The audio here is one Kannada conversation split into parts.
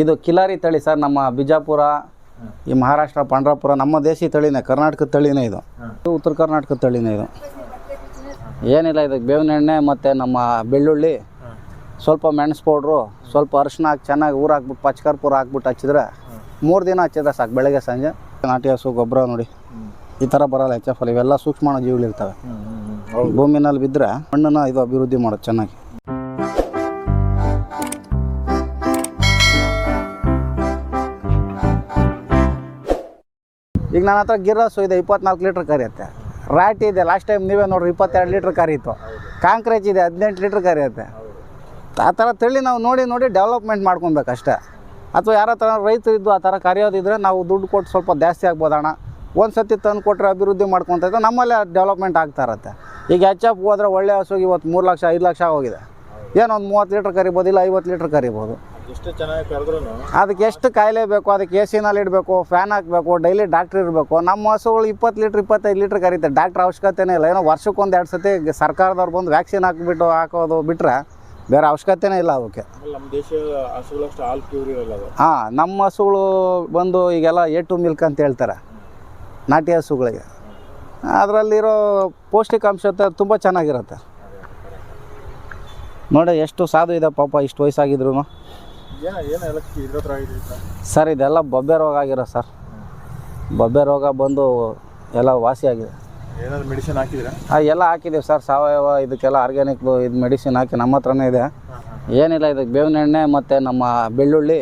ಇದು ಕಿಲಾರಿ ತಳಿ ಸರ್ ನಮ್ಮ ಬಿಜಾಪುರ ಈ ಮಹಾರಾಷ್ಟ್ರ ಪಾಂಡ್ರಾಪುರ ನಮ್ಮ ದೇಶಿ ತಳಿನೇ ಕರ್ನಾಟಕದ ತಳಿನೇ ಇದು. ಇದು ಉತ್ತರ ಕರ್ನಾಟಕದ ತಳಿನೇ ಇದು. ಏನಿಲ್ಲ ಇದಕ್ಕೆ ಬೇವಿನ ಎಣ್ಣೆ ಮತ್ತು ನಮ್ಮ ಬೆಳ್ಳುಳ್ಳಿ. ಸ್ವಲ್ಪ ಮೆಣಸು ಪೌಡ್ರು ಸ್ವಲ್ಪ ಅರಿಶಿನ ಹಾಕಿ ಚೆನ್ನಾಗಿ ಊರು ಹಾಕ್ಬಿಟ್ಟು ಪಚ್ಕರ್ಪುರ ಹಾಕ್ಬಿಟ್ಟು ಹಚ್ಚಿದ್ರೆ ಮೂರು ದಿನ ಹಚ್ಚಿದ್ರೆ ಸಾಕು ಬೆಳಗ್ಗೆ ಸಂಜೆ. ನಾಟಿ ಹಸು ಗೊಬ್ಬರ ನೋಡಿ. ಈ ಥರ ಬರಲ್ಲ ಎಚ್ ಎಫ್ ಅಲ್ಲಿ ಇವೆಲ್ಲ ಸೂಕ್ಷ್ಮಾಣು ಜೀವಿಗಳಿರ್ತವೆ ಭೂಮಿನಲ್ಲಿ ಬಿದ್ದರೆ ಮಣ್ಣನ್ನು ಇದು ಅಭಿವೃದ್ಧಿ ಮಾಡೋದು ಚೆನ್ನಾಗಿ. ಈಗ ನನ್ನ ಹತ್ರ ಗಿರ್ರಸ್ಸು ಇದೆ, ಇಪ್ಪತ್ನಾಲ್ಕು ಲೀಟ್ರ್ ಕರಿಯುತ್ತೆ ರಾಟಿ ಇದೆ ಲಾಸ್ಟ್ ಟೈಮ್ ನೀವೇ ನೋಡ್ರಿ ಇಪ್ಪತ್ತೆರಡು ಲೀಟ್ರ್ ಕರೀತು ಕಾಂಕ್ರೇಜ್ ಇದೆ, ಹದಿನೆಂಟು ಲೀಟ್ರ್ ಕರಿಯುತ್ತೆ ಆ ಥರ ತಳ್ಳಿ ನಾವು ನೋಡಿ ನೋಡಿ ಡೆವಲಪ್ಮೆಂಟ್ ಮಾಡ್ಕೊಬೇಕು ಅಷ್ಟೇ ಅಥವಾ ಯಾರ ಥರ ರೈತರು ಇದ್ದು ಆ ಥರ ಕರೆಯೋದಿದ್ರೆ ನಾವು ದುಡ್ಡು ಕೊಟ್ಟು ಸ್ವಲ್ಪ ಜಾಸ್ತಿ ಆಗ್ಬೋದಣ್ಣ. ಒಂದು ಸತಿ ತಂದು ಕೊಟ್ಟರೆ ಅಭಿವೃದ್ಧಿ ಮಾಡ್ಕೊತ ನಮ್ಮಲ್ಲೇ ಡೆವಲಪ್ಮೆಂಟ್ ಆಗ್ತಾ ಇರುತ್ತೆ. ಈಗ ಎಚ್ ಎಫ್ ಹೋದ್ರೆ ಒಳ್ಳೆ ಹಸುಗೆ ಇವತ್ತು ಮೂರು ಲಕ್ಷ, ಐದು ಲಕ್ಷ ಹೋಗಿದೆ ಏನೊಂದು ಮೂವತ್ತು ಲೀಟ್ರ್ ಕರಿಬೋದು, ಇಲ್ಲ ಐವತ್ತು ಲೀಟ್ರ್ ಕರಿಬೋದು. ಎಷ್ಟು ಚೆನ್ನಾಗಿ ಕರೆದ್ರು ಅದಕ್ಕೆ ಎಷ್ಟು ಕಾಯಿಲೆ ಬೇಕು ಅದಕ್ಕೆ ಎ ಸಿನಲ್ಲಿ ಇಡಬೇಕು ಫ್ಯಾನ್ ಹಾಕಬೇಕು ಡೈಲಿ ಡಾಕ್ಟ್ರ್ ಇರಬೇಕು. ನಮ್ಮ ಹಸುಗಳು ಇಪ್ಪತ್ತು ಲೀಟ್ರ್ ಇಪ್ಪತ್ತೈದು ಲೀಟ್ರ್ ಕರೀತಾರೆ. ಡಾಕ್ಟ್ರ್ ಅವಶ್ಯಕತೆನೇ ಇಲ್ಲ. ಏನೋ ವರ್ಷಕ್ಕೊಂದು ಎರಡು ಸತಿ ಸರ್ಕಾರದವ್ರು ಬಂದು ವ್ಯಾಕ್ಸಿನ್ ಹಾಕಿಬಿಟ್ಟು ಹಾಕೋದು ಬಿಟ್ಟರೆ ಬೇರೆ ಅವಶ್ಯಕತೆನೇ ಇಲ್ಲ ಅವಕ್ಕೆ ನಮ್ಮ ದೇಶ ಹಸುಗಳಷ್ಟು ಹಾಲು ಪ್ಯೂರ್ ಇರಲ್ಲ ಅದು. ಹಾಂ ನಮ್ಮ ಹಸುಗಳು ಬಂದು ಈಗೆಲ್ಲ ಎ ಟು ಮಿಲ್ಕ್ ಅಂತ ಹೇಳ್ತಾರೆ. ನಾಟಿ ಹಸುಗಳಿಗೆ. ಅದರಲ್ಲಿರೋ ಪೌಷ್ಟಿಕಾಂಶ ತುಂಬ ಚೆನ್ನಾಗಿರುತ್ತೆ. ನೋಡಿ ಎಷ್ಟು ಸಾಧು ಇದೆ ಪಾಪ ಇಷ್ಟು ವಯಸ್ಸಾಗಿದ್ರು ಆಗಿದೆ ಸರ್ ಇದೆಲ್ಲ ಬೊಬ್ಬೆ ರೋಗ ಆಗಿರೋ ಸರ್. ಬೊಬ್ಬೆ ರೋಗ ಬಂದು ಎಲ್ಲ ವಾಸಿಯಾಗಿದೆ ಏನಾದ್ರು ಮೆಡಿಸಿನ್ ಹಾಕಿದ್ರೆ ಎಲ್ಲ ಹಾಕಿದ್ದೀವಿ ಸರ್. ಸಾವಯವ ಇದಕ್ಕೆಲ್ಲ ಆರ್ಗ್ಯಾನಿಕ್ ಇದು ಮೆಡಿಸಿನ್ ಹಾಕಿ ನಮ್ಮ ಹತ್ರನೇ ಇದೆ. ಏನಿಲ್ಲ ಇದಕ್ಕೆ ಬೇವಿನ ಎಣ್ಣೆ ಮತ್ತು ನಮ್ಮ ಬೆಳ್ಳುಳ್ಳಿ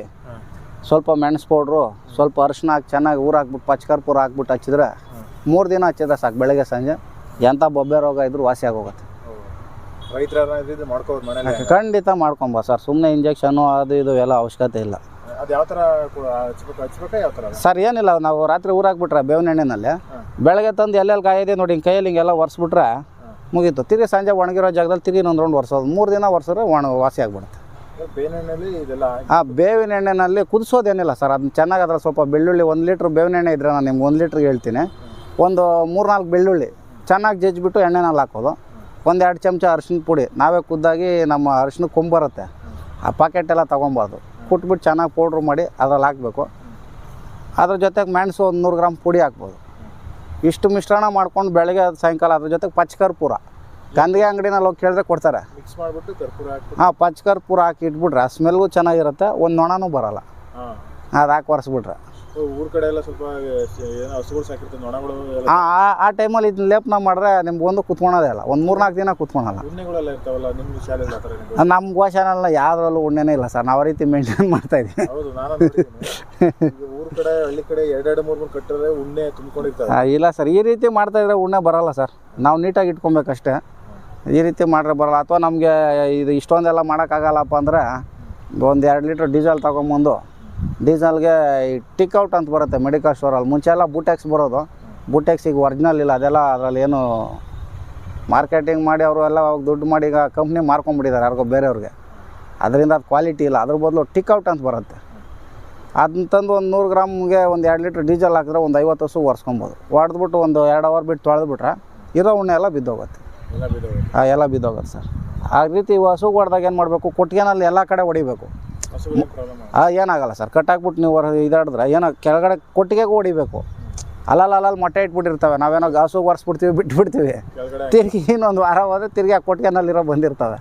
ಸ್ವಲ್ಪ ಮೆಣಸು ಪೌಡ್ರು ಸ್ವಲ್ಪ ಅರಿಶಿನ ಹಾಕಿ ಚೆನ್ನಾಗಿ ಊರು ಹಾಕ್ಬಿಟ್ಟು ಪಚ್ಕರ್ಪುರ ಹಾಕ್ಬಿಟ್ಟು ಹಚ್ಚಿದ್ರೆ ಮೂರು ದಿನ ಹಚ್ಚಿದ್ರೆ ಸಾಕು ಬೆಳಗ್ಗೆ ಸಂಜೆ. ಎಂಥ ಬೊಬ್ಬೆ ರೋಗ ಇದ್ರೂ ವಾಸಿ ಆಗೋಗುತ್ತೆ. ರೈತರ ಇದ್ರೆ ಮಾಡ್ಕೋಬೋದು ಮನೇಲಿ ಖಂಡಿತ ಮಾಡ್ಕೊಂಬ ಸರ್. ಸುಮ್ಮನೆ ಇಂಜೆಕ್ಷನು ಅದು ಇದು ಎಲ್ಲ ಅವಶ್ಯಕತೆ ಇಲ್ಲ. ಅದು ಯಾವ ಥರ ಹಚ್ಬೇಕು ಯಾವ ಥರ ಸರ್ ಏನಿಲ್ಲ. ನಾವು ರಾತ್ರಿ ಊರಾಕ್ಬಿಟ್ರೆ ಹಾಕ್ಬಿಟ್ರೆ ಬೇವಿನ ಎಣ್ಣೆನಲ್ಲಿ ಬೆಳಗ್ಗೆ ತಂದು ಎಲ್ಲೆಲ್ಲಿ ಕಾಯಿದೆ ನೋಡಿ ಹಿಂಗೆ ಕೈಯಲ್ಲಿ ಹಿಂಗೆಲ್ಲ ಒರೆಸ್ಬಿಟ್ರೆ ಮುಗೀತು. ತಿರುಗಿ ಸಂಜೆ ಒಣಗಿರೋ ಜಾಗದಲ್ಲಿ ತಿರುಗಿ ಇನ್ನೊಂದು ರೌಂಡ್ ಒರೆಸೋದು. ಮೂರು ದಿನ ಒರೆಸಿದ್ರೆ ಒಣ ವಾಸಿ ಆಗ್ಬಿಡುತ್ತೆ. ಅಂದ್ರೆ ಆ ಬೇವಿನ ಎಣ್ಣೆನಲ್ಲಿ ಕುದಿಸೋದೇನಿಲ್ಲ ಸರ್. ಅದನ್ನ ಚೆನ್ನಾಗಿ ಅದ್ರಲ್ಲಿ ಸ್ವಲ್ಪ ಬೆಳ್ಳುಳ್ಳಿ ಒಂದು ಲೀಟ್ರ್ ಬೇವಿನ ಎಣ್ಣೆ ಇದ್ರೆ ನಾನು ನಿಮ್ಗೆ ಒಂದು ಲೀಟ್ರಿಗೆ ಹೇಳ್ತೀನಿ. ಒಂದು ಮೂರು ನಾಲ್ಕು ಬೆಳ್ಳುಳ್ಳಿ ಚೆನ್ನಾಗಿ ಜಜ್ಜಿಬಿಟ್ಟು ಎಣ್ಣೆನಲ್ಲಿ ಹಾಕೋದು. ಒಂದು ಎರಡು ಚಮಚ ಅರಿಶಿನ ಪುಡಿ. ನಾವೇ ಕುದ್ದಾಗಿ ನಮ್ಮ ಅರಿಶಿನ ಕೊಂಬರುತ್ತೆ ಆ ಪಾಕೆಟ್ ಎಲ್ಲ ತೊಗೊಬಾರ್ದು. ಕುಟ್ಬಿಟ್ಟು ಚೆನ್ನಾಗಿ ಪೌಡ್ರ್ ಮಾಡಿ ಅದ್ರಲ್ಲಿ ಹಾಕಬೇಕು. ಅದ್ರ ಜೊತೆಗೆ ಮೆಣಸು ಒಂದು ನೂರು ಗ್ರಾಮ್ ಪುಡಿ ಹಾಕ್ಬೋದು. ಇಷ್ಟು ಮಿಶ್ರಣ ಮಾಡ್ಕೊಂಡು ಬೆಳಗ್ಗೆ ಅದು ಸಾಯಂಕಾಲ ಅದ್ರ ಜೊತೆಗೆ ಪಚ್ಕರ್ಪೂರ. ಗಂದಿಗೆ ಅಂಗಡಿನಲ್ಲಿ ಹೋಗಿ ಕೇಳಿದ್ರೆ ಕೊಡ್ತಾರೆ. ಕರ್ಪೂರ ಹಾಂ ಪಚ್ಕರ್ಪೂರ ಹಾಕಿ ಇಟ್ಬಿಟ್ರೆ ಆ ಸ್ಮೆಲ್ಗೂ ಚೆನ್ನಾಗಿರುತ್ತೆ. ಒಂದು ನೊಣನೂ ಬರೋಲ್ಲ. ಅದು ಹಾಕಿ ಒರೆಸ್ಬಿಟ್ರೆ. ಊರ್ ಕಡೆ ಎಲ್ಲ ಸ್ವಲ್ಪ ಏನೋ ಹಸುಗಳು ಸಾಕಿರ್ತವೆ ನೊಣಗಳು ಎಲ್ಲ. ಆ ಆ- ಆ ಟೈಮಲ್ಲಿ ಇದನ್ನ ಲೇಪನ ಮಾಡಿದ್ರೆ ನಿಮ್ಗೆ ಒಂದು ಕುತ್ಕೊಳೋದೇ ಇಲ್ಲ. ಒಂದು ಮೂರ್ನಾಲ್ಕು ದಿನ ಕುತ್ಕೊಳಲ್ಲ. ಉಣ್ಣೆಗಳೆಲ್ಲ ಇರ್ತಾವಲ್ಲ ನಿಮ್ಮ ಶಾಲೆಯಲ್ಲಿ ಆ ಥರ ಏನಿದೆ? ನಮ್ಮ ಗೋಶಾಲೆಲ್ಲ ಯಾವುದ್ರಲ್ಲೂ ಉಣ್ಣೆನೇ ಇಲ್ಲ ಸರ್. ನಾವು ಆ ರೀತಿ ಮೇಂಟೈನ್ ಮಾಡ್ತಾ ಇದ್ದೀವಿ. ಹೌದು ನಾನು ಈಗ ಊರ್ ಕಡೆ ಹಳ್ಳಿ ಕಡೆ ಎರಡೆರಡು ಮೂರು ಮೂರು ಕಟ್ಟಿದ್ರೆ ಉಣ್ಣೆ ತುಂಬಿಕೊಂಡಿರ್ತಾರೆ. ಆ, ಇಲ್ಲ ಸರ್. ಈ ರೀತಿ ಮಾಡ್ತಾ ಇದ್ರೆ ಉಣ್ಣೆ ಬರಲ್ಲ ಸರ್. ನಾವು ನೀಟಾಗಿ ಇಟ್ಕೊಬೇಕಷ್ಟೇ. ಈ ರೀತಿ ಮಾಡ್ರೆ ಬರಲ್ಲ. ಅಥವಾ ನಮಗೆ ಇದು ಇಷ್ಟೊಂದೆಲ್ಲ ಮಾಡೋಕ್ಕಾಗಲ್ಲಪ್ಪ ಅಂದ್ರೆ ಒಂದು ಎರಡು ಲೀಟ್ರ್ ಡೀಸೆಲ್ ತೊಗೊಂಬಂದು ಡೀಸೆಲ್ಗೆ ಈ ಟಿಕ್ ಔಟ್ ಅಂತ ಬರುತ್ತೆ ಮೆಡಿಕಲ್ ಸ್ಟೋರಲ್ಲಿ ಮುಂಚೆ ಎಲ್ಲ ಬೂಟೆಕ್ಸ್ ಬರೋದು. ಬೂಟೆಕ್ಸ್ ಈಗ ಒರಿಜಿನಲ್ ಇಲ್ಲ ಅದೆಲ್ಲ ಅದರಲ್ಲಿ ಏನು ಮಾರ್ಕೆಟಿಂಗ್ ಮಾಡಿ ಅವರು ಎಲ್ಲ ಅವಾಗ ದುಡ್ಡು ಮಾಡಿ ಈಗ ಕಂಪ್ನಿ ಮಾರ್ಕೊಂಡ್ಬಿಟ್ಟಿದ್ದಾರೆ ಯಾರಿಗೋ ಬೇರೆಯವ್ರಿಗೆ. ಅದರಿಂದ ಅದು ಕ್ವಾಲಿಟಿ ಇಲ್ಲ. ಅದ್ರ ಬದಲು ಟಿಕ್ ಔಟ್ ಅಂತ ಬರುತ್ತೆ. ಅದನ್ನ ತಂದು ಒಂದು ನೂರು ಗ್ರಾಮ್ಗೆ ಒಂದು ಎರಡು ಲೀಟ್ರ್ ಡೀಸೆಲ್ ಹಾಕಿದ್ರೆ ಒಂದು ಐವತ್ತು ಹಸು ಒರೆಸ್ಕೊಬೋದು. ಹೊಡೆದ್ಬಿಟ್ಟು ಒಂದು ಎರಡು ಅವರ್ ಬಿಟ್ಟು ತೊಳೆದ್ಬಿಟ್ರೆ ಇರೋ ಉಣ್ಣೆ ಎಲ್ಲ ಬಿದ್ದೋಗುತ್ತೆ. ಎಲ್ಲ ಬಿದ್ದವೆ ಆ, ಎಲ್ಲ ಬಿದ್ದೋಗುತ್ತೆ ಸರ್. ಆ ರೀತಿ ಹಸು ಹೊಡೆದಾಗ ಏನು ಮಾಡಬೇಕು? ಕೊಟ್ಟಿಗೆನಲ್ಲಿ ಎಲ್ಲ ಕಡೆ ಹೊಡಿಬೇಕು. ಏನಾಗಲ್ಲ ಸರ್. ಕಟ್ ಹಾಕ್ಬಿಟ್ಟು ನೀವು ಹೊರ ಇದಾಡಿದ್ರೆ ಏನೋ ಕೆಳಗಡೆ ಕೊಟ್ಟಿಗೆಗೆ ಹೊಡಿಬೇಕು ಅಲ್ಲಲ್ಲ ಅಲ್ಲಲ್ಲಿ ಮೊಟ್ಟೆ ಇಟ್ಬಿಟ್ಟಿರ್ತವೆ. ನಾವೇನೋ ಗಾಸು ಒರೆಸ್ಬಿಡ್ತೀವಿ ಬಿಟ್ಬಿಡ್ತೀವಿ. ತಿರ್ಗಿ ಇನ್ನೊಂದು ವಾರ ಹೋದ್ರೆ ತಿರ್ಗಿ ಆ ಕೊಟ್ಟಿಗೆನಲ್ಲಿರೋ ಬಂದಿರ್ತವೆ.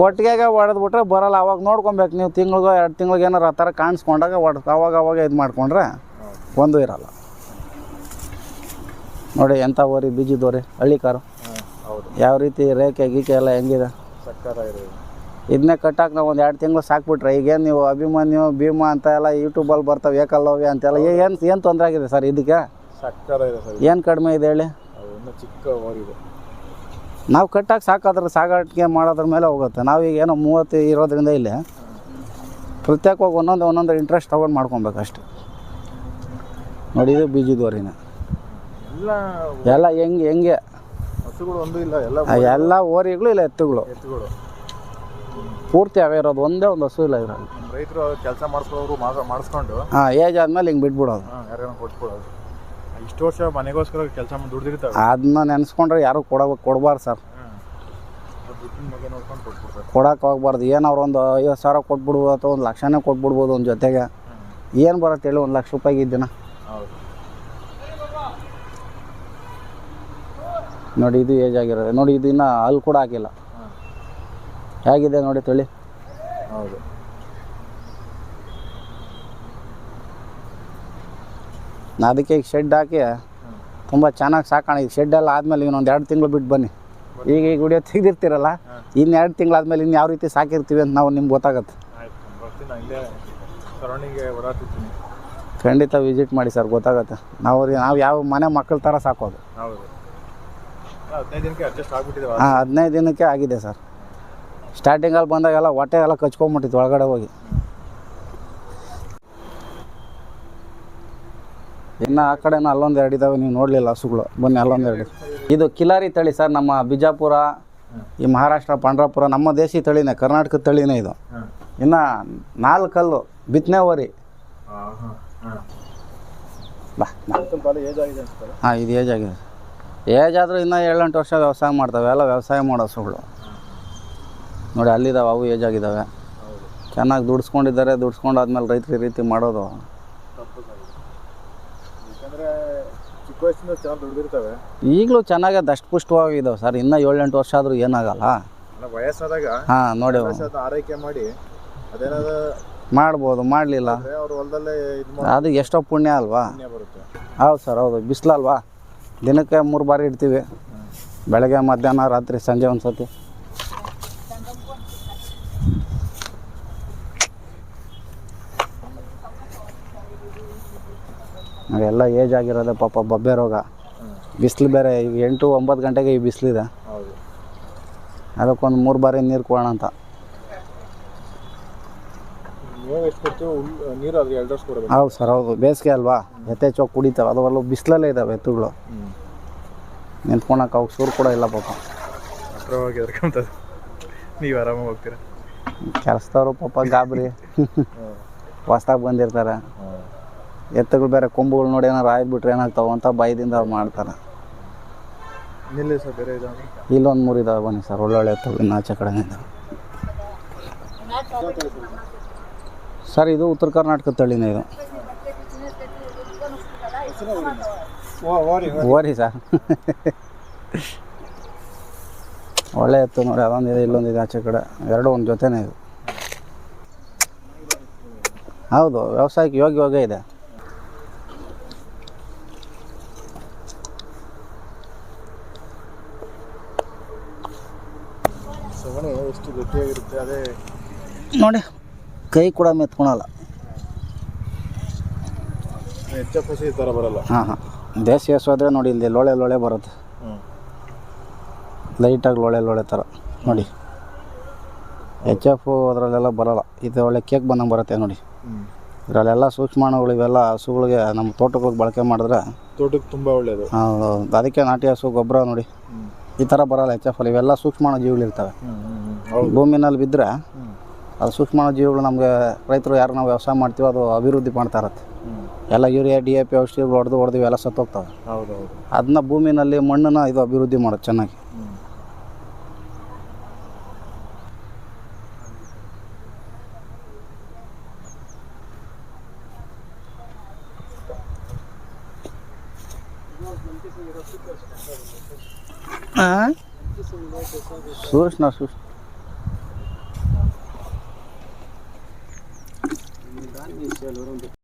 ಕೊಟ್ಟಿಗೆಗೆ ಹೊಡೆದ್ಬಿಟ್ರೆ ಬರಲ್ಲ. ಅವಾಗ ನೋಡ್ಕೊಬೇಕು. ನೀವು ತಿಂಗಳಿಗೋ ಎರಡು ತಿಂಗಳಿಗೆ ಏನಾರು ಆ ಥರ ಕಾಣಿಸ್ಕೊಂಡಾಗ ಹೊಡ್ ಅವಾಗ ಅವಾಗ ಇದು ಮಾಡ್ಕೊಂಡ್ರೆ ಒಂದು ಇರಲ್ಲ. ನೋಡಿ ಎಂಥ ಓರಿ ಬೀಜದೋರಿ ಹಳ್ಳಿ ಕಾರು ಯಾವ ರೀತಿ ರೇಖೆ ಗೀಕೆ ಎಲ್ಲ ಹೆಂಗಿದೆ? ಇದನ್ನೇ ಕಟ್ಟಾಕ ನಾವು ಒಂದು ಎರಡು ತಿಂಗಳು ಸಾಕ್ಬಿಟ್ರೆ. ಈಗೇನು ನೀವು ಅಭಿಮನ್ಯು ಭೀಮಾ ಅಂತ ಎಲ್ಲ ಯೂಟ್ಯೂಬಲ್ಲಿ ಬರ್ತಾವೆ ಹೋಗಿ ಅಂತೆಲ್ಲ. ಏನು ಏನು ತೊಂದರೆ ಆಗಿದೆ ಸರ್ ಇದಕ್ಕೆ? ಏನು ಕಡಿಮೆ ಇದೆ ಹೇಳಿ? ಚಿಕ್ಕ ನಾವು ಕಟ್ಟಾಗಿ ಸಾಕಾದ್ರೆ ಸಾಗಾಟಿಕೆ ಮಾಡೋದ್ರ ಮೇಲೆ ಹೋಗುತ್ತೆ. ನಾವೀಗ ಏನೋ ಮೂವತ್ತು ಇರೋದ್ರಿಂದ ಇಲ್ಲಿ ಪ್ರತ್ಯೇಕವಾಗಿ ಒಂದೊಂದು ಒಂದೊಂದು ಇಂಟ್ರೆಸ್ಟ್ ತೊಗೊಂಡು ಮಾಡ್ಕೊಬೇಕಷ್ಟೆ ನೋಡಿ ಇದು ಬೀಜದವರಿನ ಎಲ್ಲ ಹೆಂಗೆ ಹೆಂಗೆ? ಎಲ್ಲ ಓರಿಗಳು ಇಲ್ಲ ಎತ್ತುಗಳು. ಪೂರ್ತಿ ಅವೇ ಇರೋದು ಒಂದೇ ಒಂದು ಹಸು ಇಲ್ಲ ಇದ್ರಲ್ಲಿ. ರೈತರು ಕೆಲಸ ಮಾಡಿಸ್ಕೊಳ್ಳೋರು ಮಾಡಿಸ್ಕೊಂಡು ಹಾಂ ಏಜ್ ಆದಮೇಲೆ ಹಿಂಗೆ ಬಿಟ್ಬಿಡೋದು. ಯಾರ್ಯಾರು ಕೊಟ್ಕೊಳ್ಳೋದು ಇಷ್ಟು ವರ್ಷ ಮನೆಗೋಸ್ಕರ ಕೆಲಸ ಮಾಡಿ ದುಡ್ದಿರ್ತಾವೆ. ಅದನ್ನ ನೆನೆಸ್ಕೊಂಡ್ರೆ ಯಾರು ಕೊಡ ಕೊಡಬಾರ್ದು ಸರ್. ಕೊಡಕ್ಕೆ ಹೋಗ್ಬಾರ್ದು. ಏನು ಅವ್ರು ಒಂದು ಐವತ್ತು ಸಾವಿರ ಕೊಟ್ಬಿಡ್ಬೋದು ಅಥವಾ ಒಂದು ಲಕ್ಷನೇ ಕೊಟ್ಬಿಡ್ಬೋದು ಒಂದು ಜೊತೆಗೆ. ಏನು ಬರತ್ತೆ ಹೇಳಿ ಒಂದು ಲಕ್ಷ ರೂಪಾಯಿಗೆ ಇದ್ದಿನ? ನೋಡಿ ಇದು ಏಜ್ ಆಗಿರೋದು. ನೋಡಿ ಇದು ಇನ್ನೂ ಅಲ್ಲಿ ಕೂಡ ಹಾಕಿಲ್ಲ. ಹೇಗಿದೆ ನೋಡಿ ತೊಳಿ. ಹೌದು. ನಾ ಅದಕ್ಕೆ ಈಗ ಶೆಡ್ ಹಾಕಿ ತುಂಬ ಚೆನ್ನಾಗಿ ಸಾಕೋಣ. ಈಗ ಶೆಡ್ ಎಲ್ಲ ಆದಮೇಲೆ ಇನ್ನೊಂದು ಎರಡು ತಿಂಗಳು ಬಿಟ್ಟು ಬನ್ನಿ. ಈಗ ಈಗ ವಿಡಿಯೋ ತೆಗ್ದಿರ್ತೀರಲ್ಲ ಇನ್ನು ಎರಡು ಆದಮೇಲೆ ಇನ್ನು ಯಾವ ರೀತಿ ಸಾಕಿರ್ತೀವಿ ಅಂತ ನಾವು ನಿಮ್ಗೆ ಗೊತ್ತಾಗತ್ತೆ. ಖಂಡಿತ ವಿಸಿಟ್ ಮಾಡಿ ಸರ್ ಗೊತ್ತಾಗುತ್ತೆ. ನಾವು ನಾವು ಯಾವ ಮನೆ ಮಕ್ಕಳ ಥರ ಸಾಕೋದು. ಹಾಂ ಹದಿನೈದು ದಿನಕ್ಕೆ ಆಗಿದೆ ಸರ್. ಸ್ಟಾರ್ಟಿಂಗಲ್ಲಿ ಬಂದಾಗೆಲ್ಲ ಹೊಟ್ಟೆ ಎಲ್ಲ ಕಚ್ಕೊಂಬಿಟ್ಟಿತ್ತು, ಒಳಗಡೆ ಹೋಗಿ. ಇನ್ನು ಆ ಕಡೆನೂ ಅಲ್ಲೊಂದು ಎರಡು ಇದ್ದಾವೆ ನೀವು ನೋಡಲಿಲ್ಲ ಹಸುಗಳು. ಬನ್ನಿ ಅಲ್ಲೊಂದು ಎರಡು. ಇದು ಕಿಲಾರಿ ತಳಿ ಸರ್, ನಮ್ಮ ಬಿಜಾಪುರ, ಈ ಮಹಾರಾಷ್ಟ್ರ, ಪಾಂಡ್ರಾಪುರ, ನಮ್ಮ ದೇಶಿ ತಳಿನೇ, ಕರ್ನಾಟಕದ ತಳಿನೇ ಇದು. ಇನ್ನು ನಾಲ್ಕು ನಾಲ್ಕಲ್ಲು ಬಿತ್ತನೆ ಓರಿ. ಹಾಂ, ಇದು ಏಜ್ ಆಗಿದೆ. ಏಜ್ ಆದರೂ ಇನ್ನೂ ಏಳೆಂಟು ವರ್ಷ ವ್ಯವಸಾಯ ಮಾಡ್ತವೆ, ಎಲ್ಲ ವ್ಯವಸಾಯ ಮಾಡೋ ಹಸುಗಳು. ನೋಡಿ ಅಲ್ಲಿದ್ದಾವೆ ಅವು ಏಜ್ ಆಗಿದ್ದಾವೆ ಚೆನ್ನಾಗಿ ದುಡಿಸ್ಕೊಂಡಿದ್ದಾರೆ ದುಡಿಸ್ಕೊಂಡಾದ್ಮೇಲೆ ರೈತರು ಈ ರೀತಿ ಮಾಡೋದು. ಈಗಲೂ ಚೆನ್ನಾಗೆ ದಷ್ಟಪುಷ್ಟವಾಗಿದ್ದಾವೆ ಸರ್. ಇನ್ನೂ ಏಳೆಂಟು ವರ್ಷ ಆದರೂ ಏನಾಗಲ್ಲ. ವಯಸ್ಸಾದಾಗ ಹಾಂ ನೋಡಿ. ಆರೈಕೆ ಮಾಡಿ ಅದೇನಾದ್ರು ಮಾಡ್ಬೋದು ಮಾಡಲಿಲ್ಲ. ಅವ್ರ ಹೊಲದಲ್ಲೇ ಅದು ಎಷ್ಟೋ ಪುಣ್ಯ ಅಲ್ವಾ? ಹೌದು ಸರ್ ಹೌದು. ಬಿಸಿಲಲ್ವಾ? ದಿನಕ್ಕೆ ಮೂರು ಬಾರಿ ಇಡ್ತೀವಿ. ಬೆಳಗ್ಗೆ ಮಧ್ಯಾಹ್ನ ರಾತ್ರಿ ಸಂಜೆ ಒಂದು ಸತಿ ಎಲ್ಲ ಏಜ್ ಆಗಿರೋದೆ ಪಾಪ ಬಬ್ಬೆ ರೋಗ. ಬಿಸಿಲು ಬೇರೆ ಈಗ ಎಂಟು ಒಂಬತ್ತು ಗಂಟೆಗೆ ಈ ಬಿಸಿಲಿದೆ ಅದಕ್ಕೊಂದು ಮೂರು ಬಾರಿ ನೀರು ಕೊಡೋಣ ಅಂತ. ಹೌದು ಸರ್ ಹೌದು. ಬೇಸಿಗೆ ಅಲ್ವಾ? ಯಥೇಚ್ಛವಾಗಿ ಕುಡಿತಾವೆ ಅದರಲ್ಲೂ ಬಿಸಿಲಲ್ಲೇ ಇದ್ದಾವೆ ಎತ್ತುಗಳು. ನಿಂತ್ಕೊಳಕ್ಕೆ ಅವ್ಕೆ ಸೂರು ಕೂಡ ಇಲ್ಲ ಪಾಪ. ನೀವು ಆರಾಮಾಗಿ ಹೋಗ್ತೀರಾ? ಕೆಲಸದವರು ಪಾಪ ಗಾಬರಿ. ಹೊಸ್ದಾಗಿ ಬಂದಿರ್ತಾರೆ. ಎತ್ತುಗಳು ಬೇರೆ ಕೊಂಬುಗಳು ನೋಡಿ ಏನಾರು ಆಯ್ದುಬಿಟ್ರೆ ಏನಾಗ್ತಾವೆ ಅಂತ ಭಯದಿಂದ ಅವ್ರು ಮಾಡ್ತಾರೆ. ನಿಲ್ಲಿ ಸರ್ ಬೇರೆ ಇದಾವೆ? ಇಲ್ಲೊಂದು ಮೂರು ಇದಾವೆ ಬನ್ನಿ ಸರ್ ಒಳ್ಳೊಳ್ಳೆ ಎತ್ತುಗಳು ಇನ್ನು ಆಚೆ ಕಡೆಯಿಂದ ಸರ್ ಇದು ಉತ್ತರ ಕರ್ನಾಟಕ ತಳಿನೇ ಇದು. ಓರಿ ಸರ್. ಒಳ್ಳೆ ಎತ್ತು ನೋಡಿ ಅದೊಂದಿದೆ ಇಲ್ಲೊಂದಿದೆ ಆಚೆ ಕಡೆ. ಎರಡು ಒಂದು ಜೊತೆನೇ ಇದು. ಹೌದು ವ್ಯವಸಾಯಕ್ಕೆ ಯೋಗ್ಯವಾಗೇ ಇದೆ. ಸಗಣಿ ಎಷ್ಟು ಗಟ್ಟಿಯಾಗಿರುತ್ತೆ ಅದೇ ನೋಡಿ ಕೈ ಕೂಡ ಮೆತ್ಕೊಳಲ್ಲ. ಹೆಚ್ಚ ಪಸಿ ಈ ಥರ ಬರಲ್ಲ. ಹಾಂ ಹಾಂ. ದೇಸಿ ಹಸು ಆದ್ರೆ ನೋಡಿ ಇಲ್ಲಿ ಲೋಳೆ ಲೋಳೆ ಬರುತ್ತೆ. ಲೈಟಾಗಿ ಲೋಳೆ ಲೋಳೆ ಥರ. ನೋಡಿ. ಎಚ್ ಎಫ್ ಅದರಲ್ಲೆಲ್ಲ ಬರೋಲ್ಲ. ಇದು ಒಳ್ಳೆ ಕೇಕ್ ಬಂದಂಗೆ ಬರುತ್ತೆ ನೋಡಿ. ಇದರಲ್ಲೆಲ್ಲ ಸೂಕ್ಷ್ಮಾಣುಗಳು ಇವೆಲ್ಲ ಹಸುಗಳಿಗೆ ನಮ್ಮ ತೋಟಗಳಿಗೆ ಬಳಕೆ ಮಾಡಿದ್ರೆ ತೋಟಕ್ಕೆ ತುಂಬ ಒಳ್ಳೆಯದು ಹೌದು, ಅದಕ್ಕೆ ನಾಟಿ ಹಸು ಗೊಬ್ಬರ ನೋಡಿ. ಈ ಥರ ಬರಲ್ಲ ಎಚ್ ಎಫ್ ಅಲ್ಲಿ. ಇವೆಲ್ಲ ಸೂಕ್ಷ್ಮಾಣು ಜೀವಿಗಳಿರ್ತವೆ ಭೂಮಿನಲ್ಲಿ ಬಿದ್ದರೆ ಅದು ಸೂಕ್ಷ್ಮಾಣು ಜೀವಿಗಳು ನಮಗೆ ರೈತರು ಯಾರು ನಾವು ವ್ಯವಸಾಯ ಮಾಡ್ತೀವೋ ಅದು ಅಭಿವೃದ್ಧಿ ಮಾಡ್ತಾ ಇರತ್ತೆ. ಎಲ್ಲ ಯೂರಿಯಾ ಡಿ ಎ ಪಿ ಔಷಧಿಗಳು ಹೊಡೆದು ಹೊಡೆದು ಎಲ್ಲ ಸತ್ತೋಗ್ತವೆ. ಹೌದು ಹೌದು. ಅದನ್ನ ಭೂಮಿನಲ್ಲಿ ಮಣ್ಣನ್ನ ಇದು ಅಭಿವೃದ್ಧಿ ಮಾಡೋದು ಚೆನ್ನಾಗಿ. చూసిన చూసిన. దాన్ని